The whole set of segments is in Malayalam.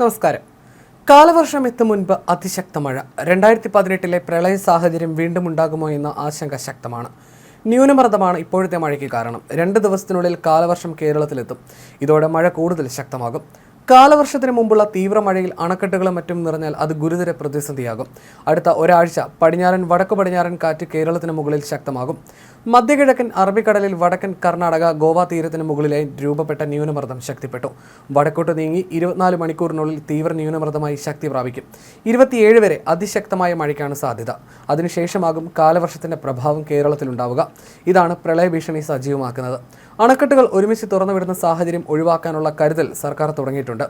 നമസ്കാരം. കാലവർഷം എത്തും മുൻപ് അതിശക്ത മഴ. രണ്ടായിരത്തി പതിനെട്ടിലെ പ്രളയ സാഹചര്യം വീണ്ടും ഉണ്ടാകുമോ എന്ന ആശങ്ക ശക്തമാണ്. ന്യൂനമർദ്ദമാണ് ഇപ്പോഴത്തെ മഴയ്ക്ക് കാരണം. രണ്ട് ദിവസത്തിനുള്ളിൽ കാലവർഷം കേരളത്തിലെത്തും. ഇതോടെ മഴ കൂടുതൽ ശക്തമാകും. കാലവർഷത്തിന് മുമ്പുള്ള തീവ്ര മഴയിൽ അണക്കെട്ടുകളും മറ്റും നിറഞ്ഞാൽ അത് ഗുരുതര പ്രതിസന്ധിയാകും. അടുത്ത ഒരാഴ്ച പടിഞ്ഞാറൻ വടക്കു പടിഞ്ഞാറൻ കാറ്റ് കേരളത്തിന് മുകളിൽ ശക്തമാകും. മധ്യകിഴക്കൻ അറബിക്കടലിൽ വടക്കൻ കർണാടക ഗോവ തീരത്തിന് മുകളിലായി രൂപപ്പെട്ട ന്യൂനമർദ്ദം ശക്തിപ്പെട്ടു. വടക്കോട്ട് നീങ്ങി ഇരുപത്തിനാല് മണിക്കൂറിനുള്ളിൽ തീവ്ര ന്യൂനമർദ്ദമായി ശക്തി പ്രാപിക്കും. ഇരുപത്തിയേഴ് വരെ അതിശക്തമായ മഴയ്ക്കാണ് സാധ്യത. അതിനുശേഷമാകും കാലവർഷത്തിന്റെ പ്രഭാവം കേരളത്തിലുണ്ടാവുക. ഇതാണ് പ്രളയഭീഷണി സജീവമാക്കുന്നത്. അണക്കെട്ടുകൾ ഒരുമിച്ച് തുറന്നുവിടുന്ന സാഹചര്യം ഒഴിവാക്കാനുള്ള കരുതൽ സർക്കാർ തുടങ്ങിയിട്ടുണ്ട്.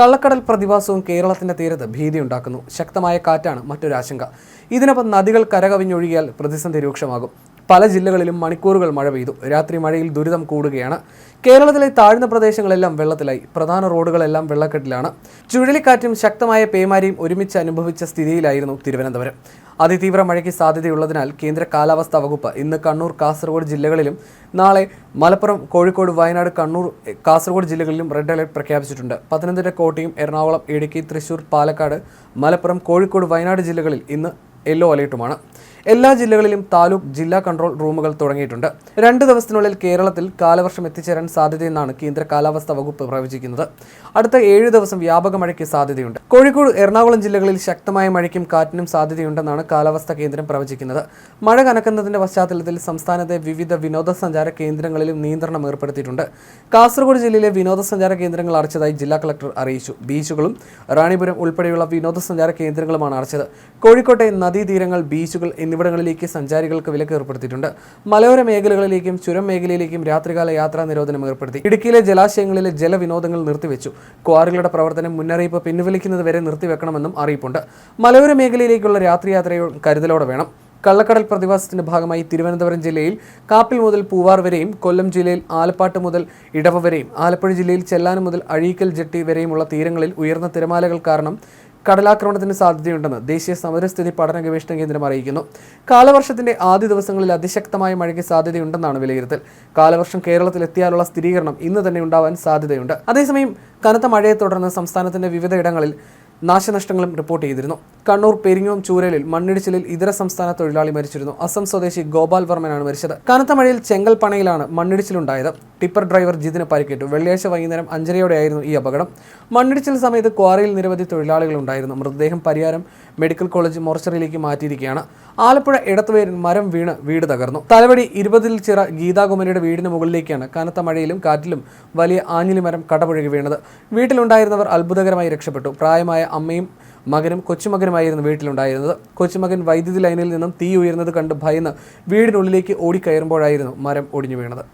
കള്ളക്കടൽ പ്രതിഭാസവും കേരളത്തിന്റെ തീരത്ത് ഭീതിയുണ്ടാക്കുന്നു. ശക്തമായ കാറ്റാണ് മറ്റൊരാശങ്ക. ഇതിനൊപ്പം നദികൾ കരകവിഞ്ഞൊഴുകിയാൽ പ്രതിസന്ധി രൂക്ഷമാകും. പല ജില്ലകളിലും മണിക്കൂറുകൾ മഴ പെയ്തു. രാത്രി മഴയിൽ ദുരിതം കൂടുകയാണ്. കേരളത്തിലെ താഴ്ന്ന പ്രദേശങ്ങളെല്ലാം വെള്ളത്തിലായി. പ്രധാന റോഡുകളെല്ലാം വെള്ളക്കെട്ടിലാണ്. ചുഴലിക്കാറ്റും ശക്തമായ പേമാരിയും ഒരുമിച്ച് അനുഭവിച്ച സ്ഥിതിയിലായിരുന്നു തിരുവനന്തപുരം. അതിതീവ്ര മഴയ്ക്ക് സാധ്യതയുള്ളതിനാൽ കേന്ദ്ര കാലാവസ്ഥാ വകുപ്പ് ഇന്ന് കണ്ണൂർ കാസർഗോഡ് ജില്ലകളിലും നാളെ മലപ്പുറം കോഴിക്കോട് വയനാട് കണ്ണൂർ കാസർഗോഡ് ജില്ലകളിലും റെഡ് അലർട്ട് പ്രഖ്യാപിച്ചിട്ടുണ്ട്. പത്തനംതിട്ട കോട്ടയം എറണാകുളം ഇടുക്കി തൃശൂർ പാലക്കാട് മലപ്പുറം കോഴിക്കോട് വയനാട് ജില്ലകളിൽ ഇന്ന് യെല്ലോ അലേർട്ടുമാണ്. എല്ലാ ജില്ലകളിലും താലൂക്ക് ജില്ലാ കൺട്രോൾ റൂമുകൾ തുടങ്ങിയിട്ടുണ്ട്. രണ്ട് ദിവസത്തിനുള്ളിൽ കേരളത്തിൽ കാലവർഷം എത്തിച്ചേരാൻ സാധ്യതയെന്നാണ് കേന്ദ്ര കാലാവസ്ഥാ വകുപ്പ് പ്രവചിക്കുന്നത്. അടുത്ത ഏഴ് ദിവസം വ്യാപക മഴയ്ക്ക് സാധ്യതയുണ്ട്. കോഴിക്കോട് എറണാകുളം ജില്ലകളിൽ ശക്തമായ മഴയ്ക്കും കാറ്റിനും സാധ്യതയുണ്ടെന്നാണ് കാലാവസ്ഥാ കേന്ദ്രം പ്രവചിക്കുന്നത്. മഴ കനക്കുന്നതിന്റെ പശ്ചാത്തലത്തിൽ സംസ്ഥാനത്തെ വിവിധ വിനോദസഞ്ചാര കേന്ദ്രങ്ങളിലും നിയന്ത്രണം ഏർപ്പെടുത്തിയിട്ടുണ്ട്. കാസർഗോഡ് ജില്ലയിലെ വിനോദസഞ്ചാര കേന്ദ്രങ്ങൾ അടച്ചതായി ജില്ലാ കളക്ടർ അറിയിച്ചു. ബീച്ചുകളും റാണിപുരം ഉൾപ്പെടെയുള്ള വിനോദസഞ്ചാര കേന്ദ്രങ്ങളുമാണ് അടച്ചത്. കോഴിക്കോട്ടെ നദീതീരങ്ങൾ ബീച്ചുകൾ എന്നിവിടങ്ങളിലേക്ക് സഞ്ചാരികൾക്ക് വിലക്ക് ഏർപ്പെടുത്തിയിട്ടുണ്ട്. മലയോര മേഖലകളിലേക്കും ചുരം മേഖലയിലേക്കും രാത്രികാല യാത്രാ നിരോധനം ഏർപ്പെടുത്തി. ഇടുക്കിയിലെ ജലാശയങ്ങളിലെ ജലവിനോദങ്ങൾ നിർത്തിവെച്ചു. ക്വാറികളുടെ പ്രവർത്തനം മുന്നറിയിപ്പ് പിൻവലിക്കുന്നത് വരെ നിർത്തിവെക്കണമെന്നും അറിയിപ്പുണ്ട്. മലയോര മേഖലയിലേക്കുള്ള രാത്രിയാത്രയോ കരുതലോടെ വേണം. കള്ളക്കടൽ പ്രതിഭാസത്തിന്റെ ഭാഗമായി തിരുവനന്തപുരം ജില്ലയിൽ കാപ്പിൽ മുതൽ പൂവാർ വരെയും കൊല്ലം ജില്ലയിൽ ആലപ്പാട്ട് മുതൽ ഇടവ വരെയും ആലപ്പുഴ ജില്ലയിൽ ചെല്ലാനം മുതൽ അഴീക്കൽ ജെട്ടി വരെയുമുള്ള തീരങ്ങളിൽ ഉയർന്ന തിരമാലകൾ കാരണം കടലാക്രമണത്തിന് സാധ്യതയുണ്ടെന്ന് ദേശീയ സമരസ്ഥിതി പഠന ഗവേഷണ കേന്ദ്രം അറിയിക്കുന്നു. കാലവർഷത്തിന്റെ ആദ്യ ദിവസങ്ങളിൽ അതിശക്തമായ മഴയ്ക്ക് സാധ്യതയുണ്ടെന്നാണ് വിലയിരുത്തൽ. കാലവർഷം കേരളത്തിൽ എത്തിയാലുള്ള സ്ഥിരീകരണം ഇന്ന് തന്നെ ഉണ്ടാവാൻ സാധ്യതയുണ്ട്. അതേസമയം കനത്ത മഴയെ തുടർന്ന് സംസ്ഥാനത്തിന്റെ വിവിധ ഇടങ്ങളിൽ നാശനഷ്ടങ്ങളും റിപ്പോർട്ട് ചെയ്തിരുന്നു. കണ്ണൂർ പെരിങ്ങോം ചൂരലിൽ മണ്ണിടിച്ചിലിൽ ഇതര സംസ്ഥാന തൊഴിലാളി മരിച്ചിരുന്നു. അസം സ്വദേശി ഗോപാൽ വർമ്മനാണ് മരിച്ചത്. കനത്ത മഴയിൽ ചെങ്കൽപ്പണയിലാണ് മണ്ണിടിച്ചിലുണ്ടായത്. ടിപ്പർ ഡ്രൈവർ ജിതിന് പരിക്കേറ്റു. വെള്ളിയാഴ്ച വൈകുന്നേരം അഞ്ചരയോടെയായിരുന്നു ഈ അപകടം. മണ്ണിടിച്ചിൽ സമയത്ത് ക്വാറിയിൽ നിരവധി തൊഴിലാളികൾ ഉണ്ടായിരുന്നു മൃതദേഹം പരിയാരം മെഡിക്കൽ കോളേജ് മോർച്ചറിയിലേക്ക് മാറ്റിയിരിക്കുകയാണ്. ആലപ്പുഴ ഇടത്തുപേരിൽ മരം വീണ് വീട് തകർന്നു. തലവടി ഇരുപതിൽ ചിറ ഗീതാകുമരിയുടെ വീടിന് മുകളിലേക്കാണ് കനത്ത മഴയിലും കാറ്റിലും വലിയ ആഞ്ഞിലി മരം കടപുഴകി വീണത്. വീട്ടിലുണ്ടായിരുന്നവർ അത്ഭുതകരമായി രക്ഷപ്പെട്ടു. പ്രായമായ അമ്മയും മകനും കൊച്ചുമകനുമായിരുന്നു വീട്ടിലുണ്ടായിരുന്നത്. കൊച്ചുമകൻ വൈദ്യുതി ലൈനിൽ നിന്നും തീ ഉയർന്നത് കണ്ട് ഭയന്ന് വീടിനുള്ളിലേക്ക് ഓടിക്കയറുമ്പോഴായിരുന്നു മരം ഒടിഞ്ഞു വീണത്.